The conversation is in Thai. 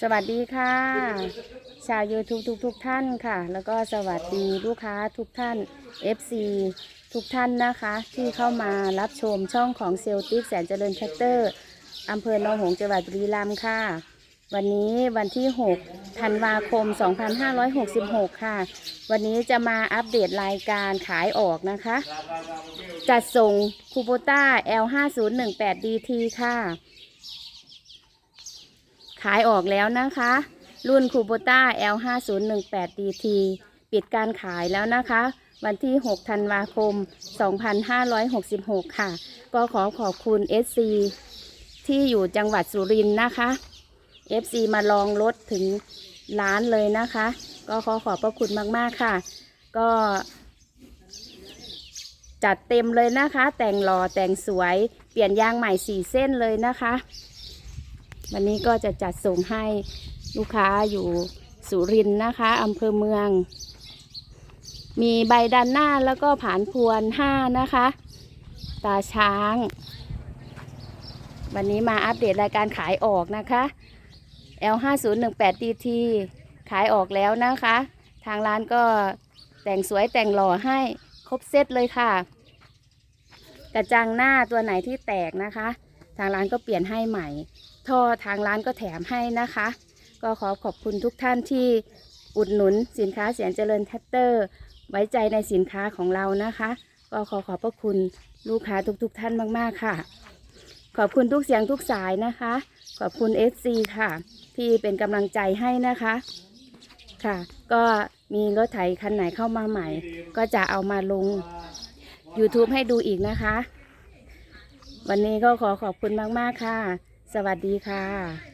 สวัสดีค่ะ ชาว YouTube ทุกทุกท่านค่ะ แล้วก็สวัสดีลูกค้าทุกท่าน FC ทุกท่านนะคะ ที่เข้ามารับชมช่องของเซลติกแสนเจริญแท็กเตอร์อำเภอหนองหงส์จังหวัดบุรีรัมย์ค่ะ วันนี้วันที่ 6 ธันวาคม 2566 ค่ะ วันนี้จะมาอัปเดตรายการขายออกนะคะ จัดส่งคูโบต้า L5018DT ค่ะ ขายออกแล้วนะคะ รุ่นคูโบต้า L5018DT ปิดการขายแล้วนะคะ วันที่ 6 ธันวาคม 2566 ค่ะ ก็ขอขอบคุณ SC ที่อยู่จังหวัดสุรินทร์นะคะ FC มาลองรถถึงร้านเลยนะคะ ก็ขอขอบพระคุณมาก ๆ ค่ะ ก็จัดเต็มเลยนะคะ แต่งหล่อแต่งสวยเปลี่ยนยางใหม่สี่เส้นเลยนะคะ วันนี้ก็จะจัดส่งให้ลูกค้าอยู่สุรินทร์นะคะอำเภอเมือง มีใบดันหน้าแล้วก็ผานพวนห้านะคะ ตาช้าง วันนี้มาอัปเดตรายการขายออกนะคะ L5018DT ขายออกแล้วนะคะ ทางร้านก็แต่งสวยแต่งหล่อให้ครบเซตเลยค่ะ กระจังหน้าตัวไหนที่แตกนะคะ ทางร้านก็เปลี่ยนให้ใหม่ ท่อทางร้านก็แถมให้นะคะ ก็ขอขอบคุณทุกท่านที่อุดหนุนสินค้าเสียงเจริญแท็กเตอร์ ไว้ใจในสินค้าของเรานะคะ ก็ขอขอบพระคุณลูกค้าทุกๆทท่านมาก ๆ ค่ะ ขอบคุณทุกเสียงทุกสายนะคะ ขอบคุณ FC ค่ะ ที่เป็นกำลังใจให้นะคะ ค่ะ ก็มีรถไถคันไหนเข้ามาใหม่ ก็จะเอามาลง YouTube ให้ดูอีกนะคะ วันนี้ก็ขอขอบคุณมาก ๆ ค่ะ สวัสดีค่ะ